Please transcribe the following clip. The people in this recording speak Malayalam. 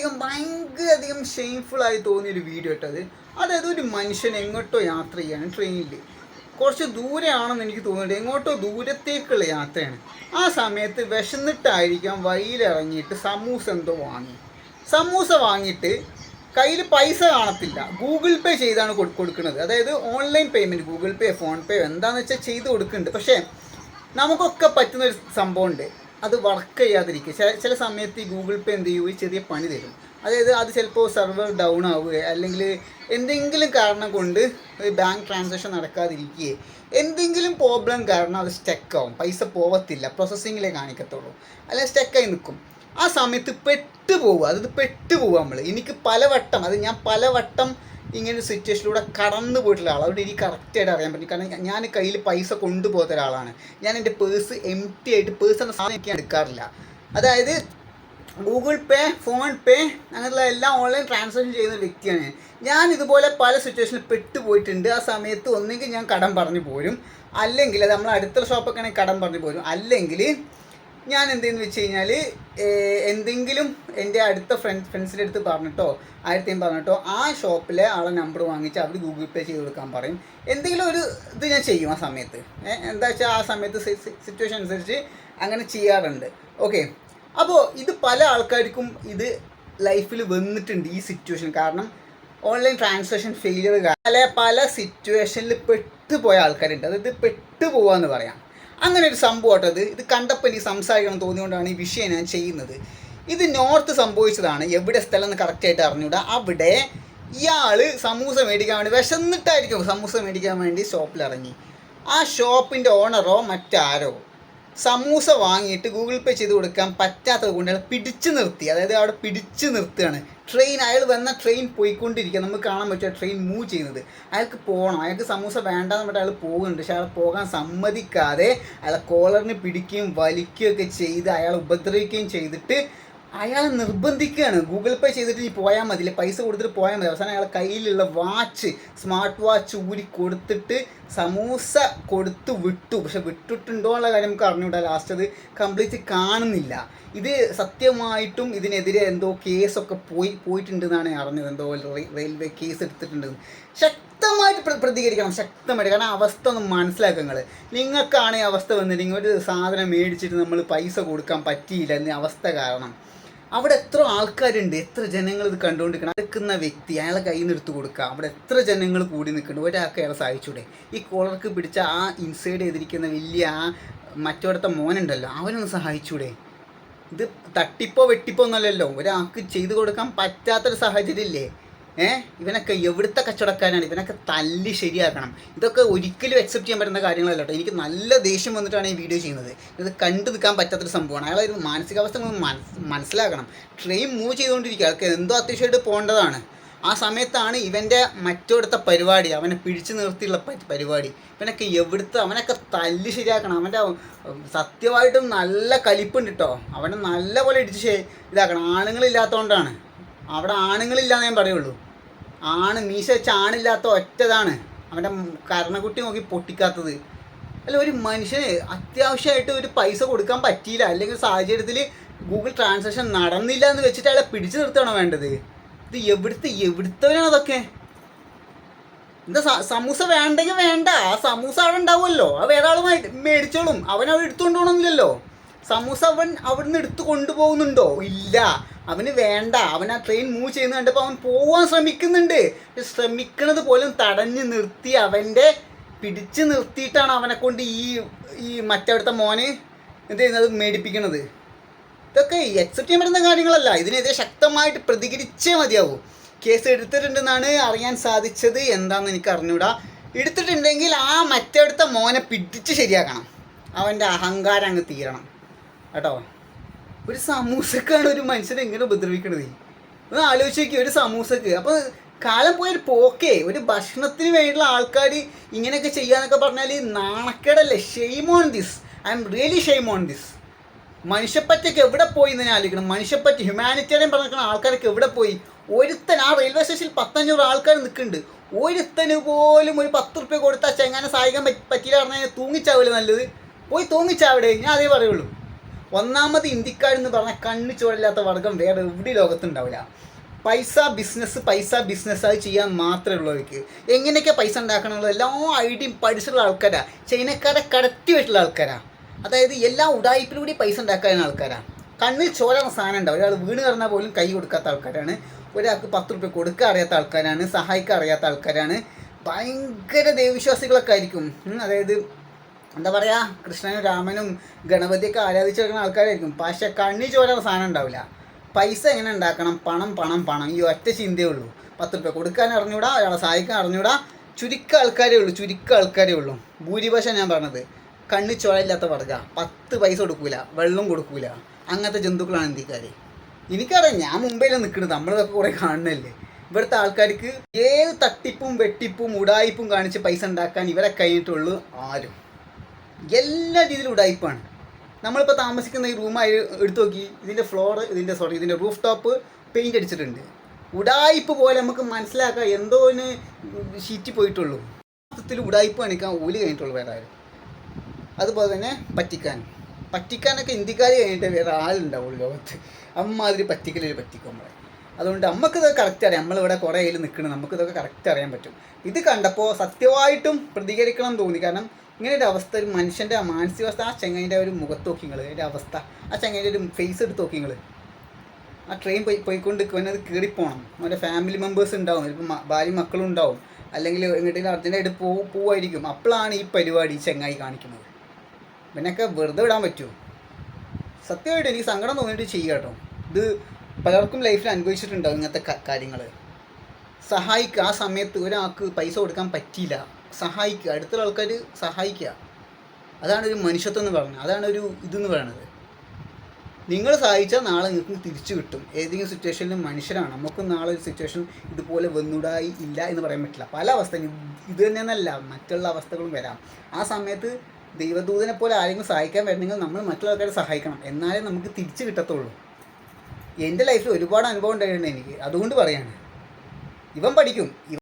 വളരെയധികം ആയി തോന്നിയ ഒരു വീഡിയോ ഇട്ടത്. അതായത് ഒരു മനുഷ്യൻ എങ്ങോട്ടോ യാത്ര ചെയ്യാണ് ട്രെയിനിൽ കുറച്ച് ദൂരെയാണെന്ന് എനിക്ക് തോന്നുന്നുണ്ട് എങ്ങോട്ടോ ദൂരത്തേക്കുള്ള യാത്രയാണ്. ആ സമയത്ത് വിശന്നിട്ടായിരിക്കാം വഴിയിലിറങ്ങിയിട്ട് സമൂസ എന്തോ വാങ്ങി. സമൂസ വാങ്ങിയിട്ട് കയ്യിൽ പൈസ കാണത്തില്ല. ഗൂഗിൾ പേ ചെയ്താണ് കൊടു- കൊടുക്കുന്നത്. അതായത് online payment Google Pay PhonePe എന്താണെന്ന് വെച്ചാൽ ചെയ്ത് കൊടുക്കുന്നുണ്ട്. പക്ഷേ നമുക്കൊക്കെ പറ്റുന്ന ഒരു സംഭവമുണ്ട്. അത് വർക്ക് ചെയ്യാതിരിക്കുക. ചില ചില സമയത്ത് ഈ ഗൂഗിൾ പേ എന്ത് ചെയ്യും? ചെറിയ പണി തരും. അതായത് അത് ചിലപ്പോൾ സെർവർ ഡൗൺ ആവുക അല്ലെങ്കിൽ എന്തെങ്കിലും കാരണം കൊണ്ട് ബാങ്ക് ട്രാൻസാക്ഷൻ നടക്കാതിരിക്കുകയെ എന്തെങ്കിലും പ്രോബ്ലം കാരണം അത് സ്റ്റക്ക് ആവും. പൈസ പോവത്തില്ല. പ്രോസസ്സിങ്ങിലേ കാണിക്കത്തുള്ളൂ. അല്ലെങ്കിൽ സ്റ്റക്കായി നിൽക്കും ആ സമയത്ത് പെട്ടു പോവുക. അതായത് പെട്ടു പോവുക നമ്മൾ എനിക്ക് പലവട്ടം അത് ഞാൻ പലവട്ടം ഇങ്ങനെ ഒരു സിറ്റുവേഷനിലൂടെ കടന്നു പോയിട്ടുള്ള ആൾ അതുകൊണ്ട് എനിക്ക് കറക്റ്റായിട്ട് അറിയാൻ പറ്റും. കാരണം ഞാൻ കയ്യിൽ പൈസ കൊണ്ടുപോകാത്ത ഒരാളാണ്. ഞാൻ എന്റെ പേഴ്സ് എം ടി ആയിട്ട് പേഴ്സ് എന്ന സാധനം എനിക്ക് എടുക്കാറില്ല. അതായത് ഗൂഗിൾ പേ ഫോൺ പേ അങ്ങനെയുള്ള എല്ലാം ഓൺലൈൻ ട്രാൻസാക്ഷൻ ചെയ്യുന്ന വ്യക്തിയാണ്. ഞാൻ ഇതുപോലെ പല സിറ്റുവേഷനിൽ പെട്ടുപോയിട്ടുണ്ട്. ആ സമയത്ത് ഒന്നെങ്കിൽ ഞാൻ കടം പറഞ്ഞു പോരും. അല്ലെങ്കിൽ അത് നമ്മൾ അടുത്തുള്ള ഷോപ്പൊക്കെ ആണെങ്കിൽ കടം പറഞ്ഞു പോരും. അല്ലെങ്കിൽ ഞാൻ എന്തെന്ന് വെച്ച് കഴിഞ്ഞാൽ എന്തെങ്കിലും എന്റെ അടുത്ത ഫ്രണ്ട് ഫ്രണ്ട്സിന്റെ അടുത്ത് പറഞ്ഞിട്ടോ ആയിരത്തേം പറഞ്ഞിട്ടോ ആ ഷോപ്പിലെ ആളെ നമ്പർ വാങ്ങിച്ച് അവർ ഗൂഗിൾ പേ ചെയ്ത് കൊടുക്കാൻ പറയും. എന്തെങ്കിലും ഒരു ഇത് ഞാൻ ചെയ്യും ആ സമയത്ത്. എന്താ വെച്ചാൽ ആ സമയത്ത് സിറ്റുവേഷൻ അനുസരിച്ച് അങ്ങനെ ചെയ്യാറുണ്ട്. ഓക്കെ അപ്പോൾ ഇത് പല ആൾക്കാർക്കും ഇത് ലൈഫിൽ വന്നിട്ടുണ്ട് ഈ സിറ്റുവേഷൻ കാരണം ഓൺലൈൻ ട്രാൻസാക്ഷൻ ഫെയിലിയർ പല പല സിറ്റുവേഷനിൽ പെട്ടുപോയ ആൾക്കാരുണ്ട്. അതായത് പെട്ടുപോകാന്ന് പറയാം. അങ്ങനെ ഒരു സംഭവം അത് ഇത് കണ്ടപ്പോൾ എനിക്ക് സംസാരിക്കണം തോന്നിയുകൊണ്ടാണ് ഈ വിഷയം ഞാൻ ചെയ്യുന്നത്. ഇത് നോർത്ത് സംഭവിച്ചതാണ്. എവിടെ സ്ഥലം എന്ന് കറക്റ്റായിട്ട് അറിഞ്ഞൂടാ. അവിടെ ഇയാൾ സമൂസ മേടിക്കാൻ വേണ്ടി വിശന്നിട്ടായിരിക്കും. സമൂസ മേടിക്കാൻ വേണ്ടി ഷോപ്പിൽ ഇറങ്ങി ആ ഷോപ്പിന്റെ ഓണറോ മറ്റാരോ സമൂസ വാങ്ങിയിട്ട് ഗൂഗിൾ പേ ചെയ്ത് കൊടുക്കാൻ പറ്റാത്തത് കൊണ്ട് അയാൾ പിടിച്ചു നിർത്തി. അതായത് അവിടെ പിടിച്ചു നിർത്തുകയാണ്. ട്രെയിൻ അയാൾ വന്ന ട്രെയിൻ പോയിക്കൊണ്ടിരിക്കുക നമുക്ക് കാണാൻ പറ്റുക ട്രെയിൻ മൂവ് ചെയ്യുന്നത്. അയാൾക്ക് പോകണം. അയാൾക്ക് സമൂസ വേണ്ടാന്ന് പറഞ്ഞിട്ട് അയാൾ പോകുന്നുണ്ട്. പക്ഷേ അയാൾ പോകാൻ സമ്മതിക്കാതെ അയാളെ കോളറിന് പിടിക്കുകയും വലിക്കുകയൊക്കെ ചെയ്ത് അയാൾ ഉപദ്രവിക്കുകയും ചെയ്തിട്ട് അയാളെ നിർബന്ധിക്കുകയാണ് ഗൂഗിൾ പേ ചെയ്തിട്ട് നീ പോയാൽ മതി. ഇല്ലേ പൈസ കൊടുത്തിട്ട് പോയാൽ മതി. അവസാനം അയാളെ കയ്യിലുള്ള വാച്ച് സ്മാർട്ട് വാച്ച് ഊരി കൊടുത്തിട്ട് സമൂസ കൊടുത്ത് വിട്ടു. പക്ഷെ വിട്ടിട്ടുണ്ടോ എന്നുള്ള കാര്യം നമുക്ക് അറിഞ്ഞുകൂടാ. ലാസ്റ്റ് അത് കംപ്ലീറ്റ് കാണുന്നില്ല. ഇത് സത്യമായിട്ടും ഇതിനെതിരെ എന്തോ കേസൊക്കെ പോയി പോയിട്ടുണ്ടെന്നാണ് അറിഞ്ഞത്. എന്തോ റെയിൽവേ കേസ് എടുത്തിട്ടുണ്ട് ശക്തമായിട്ട് പ്ര- പ്രതികരിക്കണം. ശക്തമായിട്ട്. കാരണം അവസ്ഥ ഒന്ന് മനസ്സിലാക്കുക നിങ്ങൾ നിങ്ങൾക്കാണ് ഈ അവസ്ഥ വന്നിട്ടുണ്ടെങ്കിൽ ഒരു സാധനം മേടിച്ചിട്ട് നമ്മൾ പൈസ കൊടുക്കാൻ പറ്റിയില്ല. എന്ന അവസ്ഥ കാരണം. അവിടെ എത്ര ആൾക്കാരുണ്ട്? എത്ര ജനങ്ങൾ ഇത് കണ്ടുകൊണ്ടിരിക്കണം? അടുക്കുന്ന വ്യക്തി അയാളെ കയ്യിൽ നിന്ന് കൊടുക്കുക. അവിടെ എത്ര ജനങ്ങൾ കൂടി നിൽക്കുന്നുണ്ട്? ഒരാൾക്ക് അയാളെ സഹായിച്ചൂടെ? ഈ കോളർക്ക് പിടിച്ച ആ ഇൻസൈഡ് ചെയ്തിരിക്കുന്ന വലിയ ആ മറ്റോടത്തെ മോനുണ്ടല്ലോ അവനൊന്ന് സഹായിച്ചൂടെ? ഇത് തട്ടിപ്പോ വെട്ടിപ്പോ ഒന്നല്ലല്ലോ ഒരാൾക്ക് ചെയ്തു കൊടുക്കാൻ പറ്റാത്തൊരു സാഹചര്യം ഇല്ലേ? ഏ? ഇവനൊക്കെ എവിടുത്തെ കച്ചവടക്കാരാണ് ഇവനൊക്കെ തല്ലി ശരിയാക്കണം. ഇതൊക്കെ ഒരിക്കലും അക്സെപ്റ്റ് ചെയ്യാൻ പറ്റുന്ന കാര്യങ്ങളല്ല എനിക്ക് നല്ല ദേഷ്യം വന്നിട്ടാണ് ഈ വീഡിയോ ചെയ്യുന്നത്. ഇത് കണ്ടു നിൽക്കാൻ പറ്റാത്തൊരു സംഭവമാണ്. അയാളെ ഒരു മാനസികാവസ്ഥ മനസ്സിലാക്കണം. ട്രെയിൻ മൂവ് ചെയ്തുകൊണ്ടിരിക്കുക അയാൾക്ക് എന്തോ അത്യാവശ്യമായിട്ട് പോകേണ്ടതാണ് ആ സമയത്താണ് ഇവന്റെ മറ്റോടുത്ത പരിപാടി അവനെ പിടിച്ചു നിർത്തിയുള്ള പരിപാടി. ഇവനൊക്കെ എവിടുത്തെ അവനൊക്കെ തല്ലി ശരിയാക്കണം. അവന്റെ സത്യമായിട്ടും നല്ല കലിപ്പുണ്ട് കേട്ടോ. അവനെ നല്ല പോലെ ഇടിച്ച് ഇതാക്കണം. ആണുങ്ങളില്ലാത്തതുകൊണ്ടാണ്. അവിടെ ആണുങ്ങളില്ലാന്ന് ഞാൻ പറയുള്ളൂ. ആണ് മീശ വെച്ച ആണില്ലാത്ത ഒറ്റതാണ്. അവന്റെ കരണക്കുട്ടി നോക്കി പൊട്ടിക്കാത്തത്. അല്ല ഒരു മനുഷ്യന് അത്യാവശ്യമായിട്ട് ഒരു പൈസ കൊടുക്കാൻ പറ്റിയില്ല. അല്ലെങ്കിൽ സാഹചര്യത്തിൽ ഗൂഗിൾ ട്രാൻസാക്ഷൻ നടന്നില്ല എന്ന് വെച്ചിട്ട് അയാളെ പിടിച്ചു നിർത്തണോ വേണ്ടത്? ഇത് എവിടുത്തെ എവിടുത്തവനാണ് അതൊക്കെ? എന്താ സമൂസ വേണ്ടെങ്കിൽ വേണ്ട. ആ സമൂസ അവിടെ ഉണ്ടാവുമല്ലോ. അത് വേറെ ആൾ മേടിച്ചോളും. അവൻ അവിടെ എടുത്തുകൊണ്ട് പോകണമെന്നില്ലല്ലോ സമൂസ അവൻ അവിടുന്ന് എടുത്തു കൊണ്ടുപോകുന്നുണ്ടോ? ഇല്ല. അവന് വേണ്ട. അവൻ ആ ട്രെയിൻ മൂവ് ചെയ്യുന്ന കണ്ടപ്പോൾ അവൻ പോവാൻ ശ്രമിക്കുന്നുണ്ട്. ശ്രമിക്കുന്നത് പോലും തടഞ്ഞു നിർത്തി അവന്റെ പിടിച്ചു നിർത്തിയിട്ടാണ് അവനെ കൊണ്ട് ഈ ഈ മറ്റവിടുത്തെ മോന് എന്ത് ചെയ്യുന്നത്? മേടിപ്പിക്കുന്നത് ഇതൊക്കെ അക്സെപ്റ്റ് ചെയ്യാൻ പറ്റുന്ന കാര്യങ്ങളല്ല. ഇതിനെതിരെ ശക്തമായിട്ട് പ്രതികരിച്ചേ മതിയാവൂ. കേസ് എടുത്തിട്ടുണ്ടെന്നാണ് അറിയാൻ സാധിച്ചത്. എന്താണെന്ന് എനിക്ക് അറിഞ്ഞൂടാ. എടുത്തിട്ടുണ്ടെങ്കിൽ ആ മറ്റടുത്ത മോനെ പിടിച്ച് ശരിയാക്കണം. അവന്റെ അഹങ്കാരം അങ്ങ് തീരണം. കേട്ടോ? ഒരു സമൂസക്കാണ് ഒരു മനുഷ്യനെ എങ്ങനെ ഉപദ്രവിക്കണത്? ഒന്ന് ആലോചിച്ച് നോക്കി ഒരു സമൂസക്ക്. അപ്പോൾ കാലം പോയ ഒരു പോക്കേ ഒരു ഭക്ഷണത്തിന് വേണ്ടിയുള്ള ആൾക്കാർ ഇങ്ങനെയൊക്കെ ചെയ്യാന്നൊക്കെ പറഞ്ഞാൽ നാണക്കേടല്ലേ? Shame on this I am really shame on this മനുഷ്യപ്പറ്റൊക്കെ എവിടെ പോയി എന്ന് ഞാൻ ആലോചിക്കണം. മനുഷ്യപ്പറ്റ് ഹ്യൂമാനിറ്റേറിയൻ പറഞ്ഞിരിക്കുന്ന ആൾക്കാരൊക്കെ എവിടെ പോയി? ഒരുത്തൻ ആ റെയിൽവേ സ്റ്റേഷനിൽ പത്തഞ്ഞൂറ് ആൾക്കാർ നിൽക്കുന്നുണ്ട്. ഒരുത്തന് പോലും ഒരു പത്ത് റുപ്യ കൊടുത്താൽ ചെങ്ങാനെ സഹായിക്കാൻ പറ്റി പറ്റിയില്ല പറഞ്ഞാൽ തൂങ്ങിച്ചാവില്ല നല്ലത്. പോയി തൂങ്ങിച്ചാവിടെ ഞാൻ അതേ പറയുള്ളൂ. ഒന്നാമത് ഇന്ത്യക്കാരെന്ന് പറഞ്ഞാൽ കണ്ണു ചോടില്ലാത്ത വർഗം വേറെ എവിടെ ലോകത്തുണ്ടാവില്ല. പൈസ ബിസിനസ് പൈസ ബിസിനസ് അത് ചെയ്യാൻ മാത്രമേ ഉള്ളവർക്ക്. എങ്ങനെയൊക്കെ പൈസ ഉണ്ടാക്കണമെന്നുള്ള എല്ലാ ഐഡിയും പഠിച്ചിട്ടുള്ള ആൾക്കാരാണ് ചൈനക്കാരെ കടത്തി വെച്ചിട്ടുള്ള ആൾക്കാരാണ് അതായത് എല്ലാ ഉടായ്പിലൂടെ പൈസ ഉണ്ടാക്കാൻ ആൾക്കാരാണ് കണ്ണിൽ ചോരാൻ സാധനം ഉണ്ടാവും. ഒരാൾ വീണ് കറന്നാൽ പോലും കൈ കൊടുക്കാത്ത ആൾക്കാരാണ്. ഒരാൾക്ക് പത്ത് റുപ്യ കൊടുക്കാൻ അറിയാത്ത ആൾക്കാരാണ്. സഹായിക്കാൻ അറിയാത്ത ആൾക്കാരാണ്. ഭയങ്കര ദൈവവിശ്വാസികളൊക്കെ ആയിരിക്കും. അതായത് എന്താ പറയുക കൃഷ്ണനും രാമനും ഗണപതിയൊക്കെ ആരാധിച്ച് കിടക്കുന്ന ആൾക്കാരായിരിക്കും. പക്ഷെ കണ്ണി ചോരാൻ സാധനം ഉണ്ടാവില്ല. പൈസ എങ്ങനെ ഉണ്ടാക്കണം? പണം പണം പണം. ഈ ഒറ്റ ചിന്തയേ ഉള്ളൂ. പത്ത് രൂപ കൊടുക്കാൻ അറിഞ്ഞൂടാ ഒരാളെ സഹായിക്കാൻ അറിഞ്ഞൂടാ. ചുരുക്ക ആൾക്കാരേ ഉള്ളൂ ചുരുക്ക ആൾക്കാരേ ഉള്ളൂ. ഭൂരിപക്ഷം ഞാൻ പറഞ്ഞത് കണ്ണി ചോരയില്ലാത്ത വർഗ പത്ത് പൈസ കൊടുക്കൂല വെള്ളം കൊടുക്കൂല. അങ്ങനത്തെ ജന്തുക്കളാണ് ഇന്ത്യക്കാർ എനിക്കറിയാം ഞാൻ മുംബൈയിൽ നിൽക്കുന്നത് നമ്മളിതൊക്കെ കുറേ കാണുന്നല്ലേ ഇവിടുത്തെ ആൾക്കാർക്ക് ഏത് തട്ടിപ്പും വെട്ടിപ്പും ഉടായിപ്പും കാണിച്ച് പൈസ ഉണ്ടാക്കാൻ ഇവരെ കഴിഞ്ഞിട്ടുള്ളൂ ആരും. എല്ലാ രീതിയിലും ഉടായ്പാണ് നമ്മളിപ്പോൾ താമസിക്കുന്ന ഈ റൂം എടുത്തു നോക്കി ഇതിന്റെ ഫ്ലോർ ഇതിന്റെ സോറി ഇതിന്റെ റൂഫ് ടോപ്പ് പെയിന്റ് അടിച്ചിട്ടുണ്ട്. ഉടായ്പ് പോലെ നമുക്ക് മനസ്സിലാക്കാം എന്തോ ഒന്ന് ഷീറ്റ് പോയിട്ടുള്ളൂ. മൊത്തത്തിൽ ഉടായ്പ് കാണിക്കാൻ ഓൽ കഴിഞ്ഞിട്ടുള്ളൂ വേറെ ആരും. അതുപോലെ തന്നെ പറ്റിക്കാൻ. പറ്റിക്കാനൊക്കെ ഇന്ത്യക്കാർ കഴിഞ്ഞിട്ട് വേറെ ആളുണ്ടാവുള്ളൂ ലോകത്ത്. അമ്മാതിരി പറ്റിക്കലിൽ പറ്റിക്കും നമ്മളെ. അതുകൊണ്ട് നമുക്കിതൊക്കെ കറക്റ്റ് അറിയാം. നമ്മളിവിടെ കുറേ കയ്യിൽ നിൽക്കണം നമുക്കിതൊക്കെ കറക്റ്റ് അറിയാൻ പറ്റും. ഇത് കണ്ടപ്പോൾ സത്യമായിട്ടും പ്രതികരിക്കണം തോന്നി. കാരണം ഇങ്ങനെ ഒരു അവസ്ഥ ഒരു മനുഷ്യന്റെ മാനസികാവസ്ഥ ആ ചെങ്ങൈന്റെ ഒരു മുഖത്ത് നോക്കി നിങ്ങൾ അതിന്റെ അവസ്ഥ. ആ ചെങ്ങൈന്റെ ഒരു ഫേസ് എടുത്ത് നോക്കി നിങ്ങൾ ആ ട്രെയിൻ പോയി പോയിക്കൊണ്ട് അത് കയറിപ്പോണം അവന്റെ ഫാമിലി മെമ്പേഴ്സ് ഉണ്ടാവും ചിലപ്പോൾ ഭാര്യ മക്കളും ഉണ്ടാവും. അല്ലെങ്കിൽ എങ്ങോട്ടെങ്കിലും അർജന്റായിട്ട് പോ പോവായിരിക്കും. അപ്പോഴാണ് ഈ പരിപാടി ചെങ്ങായി കാണിക്കുന്നത്. പിന്നെയൊക്കെ വെറുതെ വിടാൻ പറ്റുമോ സത്യമായിട്ട് എനിക്ക് സങ്കടം തോന്നിയിട്ട് ചെയ്യുക കേട്ടോ. ഇത് പലർക്കും ലൈഫിൽ അനുഭവിച്ചിട്ടുണ്ടാവും ഇങ്ങനത്തെ കാര്യങ്ങൾ സഹായിക്കുക ആ സമയത്ത് ഒരാൾക്ക് പൈസ കൊടുക്കാൻ പറ്റിയില്ല. സഹായിക്കുക. അടുത്തുള്ള ആൾക്കാർ സഹായിക്കുക. അതാണ് ഒരു മനുഷ്യത്വം എന്ന് പറയുന്നത്. അതാണ് ഒരു ഇതെന്ന് പറയുന്നത്. നിങ്ങൾ സഹായിച്ചാൽ നാളെ നിങ്ങൾക്ക് തിരിച്ചു കിട്ടും. ഏതെങ്കിലും സിറ്റുവേഷനിലും മനുഷ്യരാണ്. നമുക്കും നാളെ ഒരു സിറ്റുവേഷൻ ഇതുപോലെ വന്നുടായി ഇല്ല എന്ന് പറയാൻ പറ്റില്ല. പല അവസ്ഥയും ഇത് തന്നെയെന്നല്ല. മറ്റുള്ള അവസ്ഥകളും വരാം. ആ സമയത്ത് ദൈവദൂതനെ പോലെ ആരെങ്കിലും സഹായിക്കാൻ വരണമെങ്കിൽ നമ്മൾ മറ്റുള്ള ആൾക്കാരെ സഹായിക്കണം. എന്നാലേ നമുക്ക് തിരിച്ചു കിട്ടത്തുള്ളൂ. എന്റെ ലൈഫിൽ ഒരുപാട് അനുഭവം ഉണ്ടായിട്ടുണ്ട് എനിക്ക്. അതുകൊണ്ട് പറയാണ്. ഇവൻ പഠിക്കും.